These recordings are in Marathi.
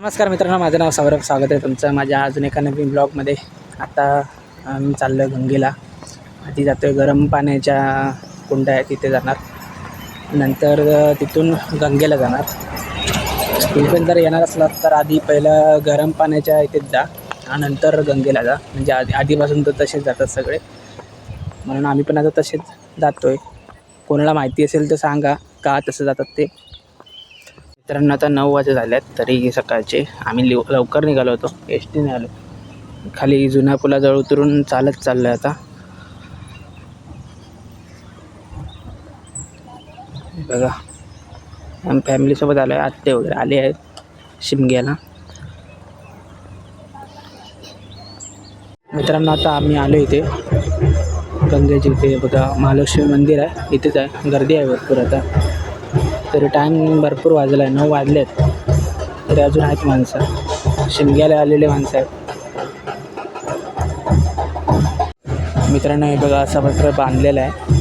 नमस्कार मित्रांनो माझं नाव सौरभ स्वागत आहे तुमचं. माझ्या अजून एका नवीन ब्लॉगमध्ये. आता मी चाललो आहे गंगेला. आधी जातो आहे गरम पाण्याच्या कुंड आहे तिथे जाणार. नंतर तिथून गंगेला जाणार. तुम्ही पण जर येणार असलात तर आधी पहिलं गरम पाण्याच्या इथेच जा आणि नंतर गंगेला जा. म्हणजे आधी आधीपासून तर तसेच जातात सगळे. म्हणून आम्ही पण आता तसेच जातो आहे कोणाला माहिती असेल तर सांगा का तसं जातात ते. मित्रांनो आता नऊ वाजे झाले आहेत तरी सकाळचे. आम्ही लिव लवकर निघालो होतो. एस टीने आलो. खाली जुन्या पुलाजवळ उतरून चालत चाललं आहे आता. बघा. आम्ही फॅमिलीसोबत आलो आहे आत्ते वगैरे आले आहेत शिमग्याला. मित्रांनो आता आम्ही आलो इथे. गंगेची इथे बघा. महालक्ष्मी मंदिर आहे. इथेच आहे. गर्दी आहे भरपूर आता. तरी टाईम भरपूर वाजला आहे नऊ वाजले आहेत तरी अजून आहेत माणसं. शिमग्याला आलेले माणसं आहेत. मित्रांनो हे बघा असा प्रकारे बांधलेला आहे.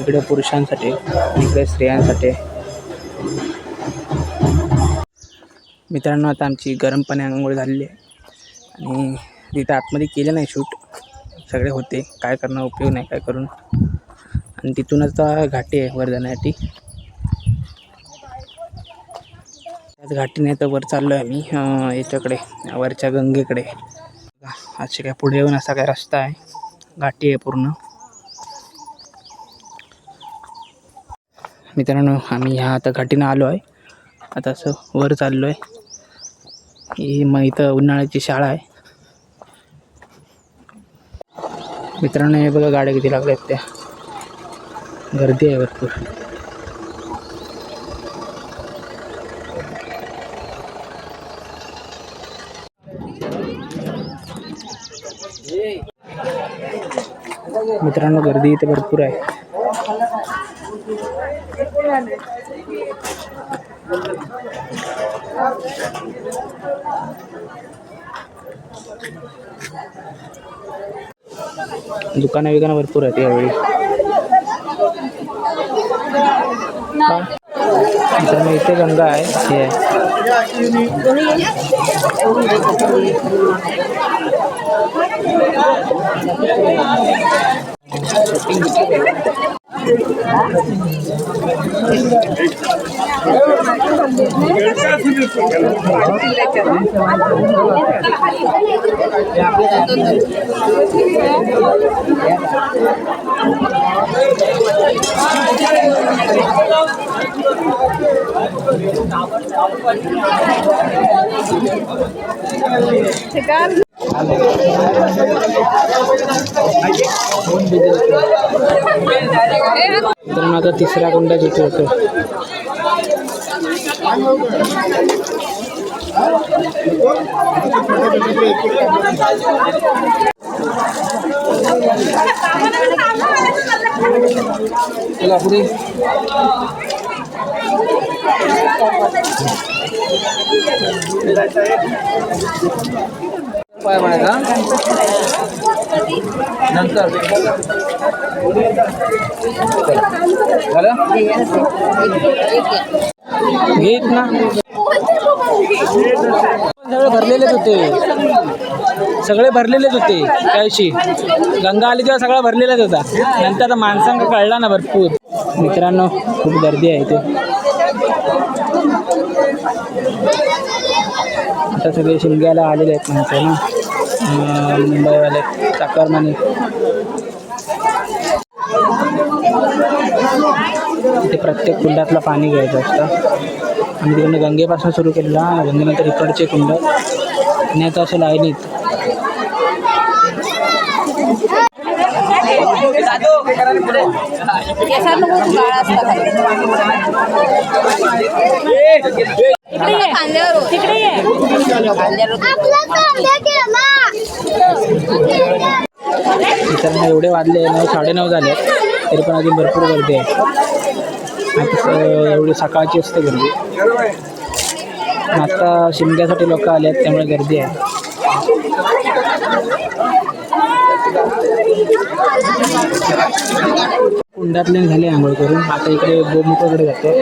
इकडे पुरुषांसाठी इकडे स्त्रियांसाठी. मित्रांनो आता आमची गरम पाणी आंघोळ झालेली आहे. आणि तिथं आतमध्ये केलं नाही शूट. सगळे होते. काय करणं उपयोग नाही काय करून. आणि तिथूनच आता घाटी आहे वर त्याच घाटीने तर वर चाललो आहे आम्ही याच्याकडे वरच्या गंगेकडे. असे काय पुढे येऊन असा काय रस्ता आहे. घाटी आहे पूर्ण. मित्रांनो आम्ही ह्या आता घाटीनं आलो आहे आता असं वर चाललो आहे ही मग इथं उन्हाळ्याची शाळा आहे. मित्रांनो हे बघा गाड्या किती लागल्या आहेत त्या. गर्दी आहे भरपूर. मित्रांनो गर्दी इथे भरपूर आहे. दुकानं विकानं भरपूर आहेत यावेळी. मित्रांनो इथे गंगा आहे हे आहे. Chegar मित्रांनो आता तिसऱ्या कुंडात इथे होतो. चला पुढे. पाय म्हणायचा? नंतर. झालं? घेत ना. सगळे भरलेलेच होते. सगळे भरलेलेच होते त्याशी गंगा आली तेव्हा सगळा भरलेलाच होता. नंतर आता माणसांका कळला ना भरपूर. मित्रांनो खूप गर्दी आहे इथे. आता सगळे शिमग्याला आलेले आहेत माणसं ना. मुंबईवाले चाकरमानी इथे प्रत्येक कुंडातलं पाणी घ्यायचं असतं. आम्ही तिकडनं गंगेपासून सुरू केलेला गंगेनंतर इकडचे कुंड. आणि आता असं लाईनीत. तिकडे मित्रांनो एवढे वाजले नऊ साडेनऊ झाले. तरी पण अजून भरपूर गर्दी आहे. एवढी सकाळची असते गर्दी. आता शिमग्यासाठी लोक आले आहेत त्यामुळे गर्दी आहे. कुंडातले झाले आंघोळ करून. आता इकडे गोमुखाकडे जातो.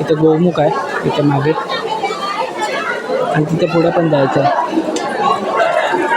इथे गोमुख आहे इथे मागे. आणि तिथे पुढे पण जायचं आहे.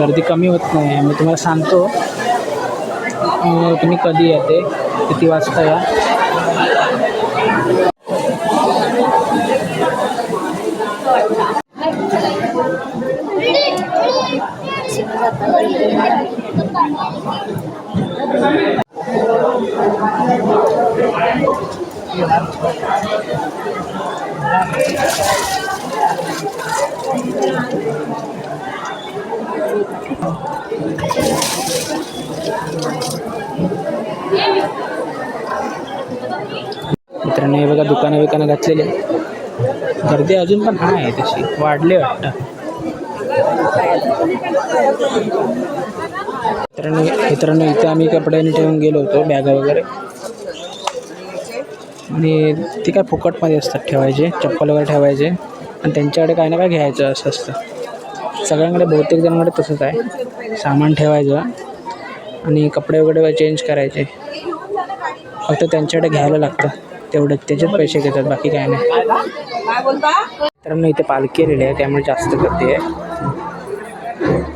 गर्दी कमी होत नाही मी तुम्हाला सांगतो अं, तुम्ही कधी येते किती वाजता या मित्रांनो हे बघा दुकानं बिकानं घातलेले गर्दी अजून पण आहे तशी वाढली वाटतं. मित्रांनो मित्रांनो इथे आम्ही कपड्यांनी ठेवून गेलो होतो बॅगा वगैरे. आणि ते काय फुकटमध्ये असतात ठेवायचे चप्पल वगैरे ठेवायचे. आणि त्यांच्याकडे काय ना काय घ्यायचं असं असतं. सगळ्यांकडे बहुतेक जणांकडे तसंच आहे. सामान ठेवायचं आणि कपडे वगैरे चेंज करायचे. फक्त त्यांच्याकडे घ्यायला लागतं. तेवढं त्याच्यात पैसे घेतात बाकी काय नाही. मी इथे पालखी आलेली आहे त्यामुळे जास्त गर्दी आहे.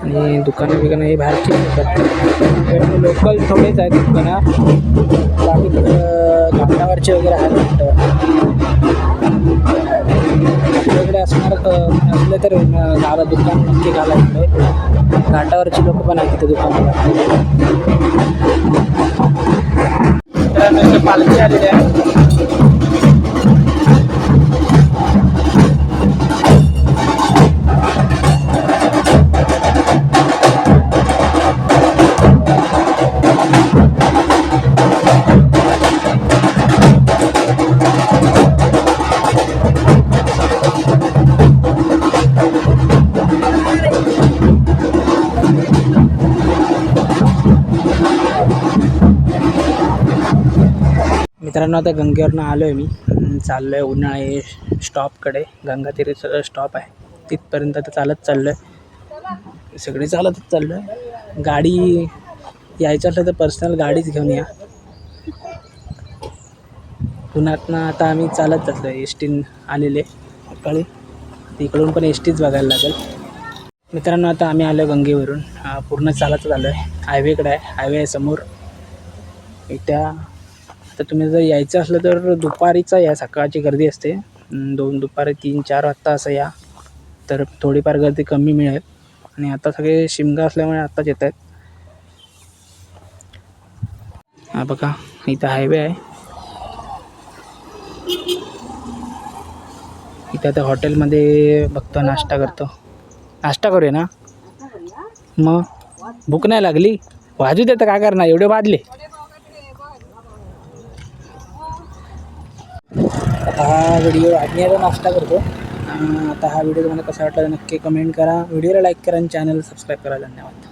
आणि दुकानं बिकानं हे बाहेरची आहेत लोकल थोडेच आहेत दुकानं. बाकी तिकडं घाटावरचे वगैरे आहेत वाटतं. वगैरे असणार असले तर अं, दुकान नक्की घालायचं घाटावरची लोक पण आहेत तिथे दुकानाला. पालखी आलेली आहे. मित्रांनो आता गंगेवरनं आलो आहे मी. चाललो आहे उन्हाळे स्टॉपकडे. गंगातीरीचं स्टॉप आहे. तिथपर्यंत तर चालत चाललो आहे सगळे चालतच चाललो आहे गाडी यायचं असलं तर पर्सनल गाडीच घेऊन या. पुण्यातनं आता आम्ही चालत चाललो आहे एस टीन आलेले सकाळी. तिकडून पण एस टीच बघायला लागेल. मित्रांनो आता आम्ही आलो गंगेवरून. पूर्ण चालतच आलो आहे हायवेकडे आहे. हायवे आहे समोर. त्या तर तुम्ही जर यायचं असलं तर दुपारीचा या सकाळची गर्दी असते. दोन दुपारी तीन चार वाजता असं या. तर थोडीफार गर्दी कमी मिळेल. आणि आता सगळे शिमगा असल्यामुळे आत्ताच येत आहेत. हा बघा. इथं हायवे आहे. इथं आता हॉटेलमध्ये बघतो नाश्ता करतो. नाश्ता करूया ना? मग? भूक नाही लागली? वाजू देतं काय करणार? एवढे वाजले. हा व्हिडिओ आज्ञाचा नाश्ता करतो. आता हा व्हिडिओ तुम्हाला कसा वाटला नक्की कमेंट करा. व्हिडिओला लाईक करा आणि चॅनल सबस्क्राईब करा. धन्यवाद.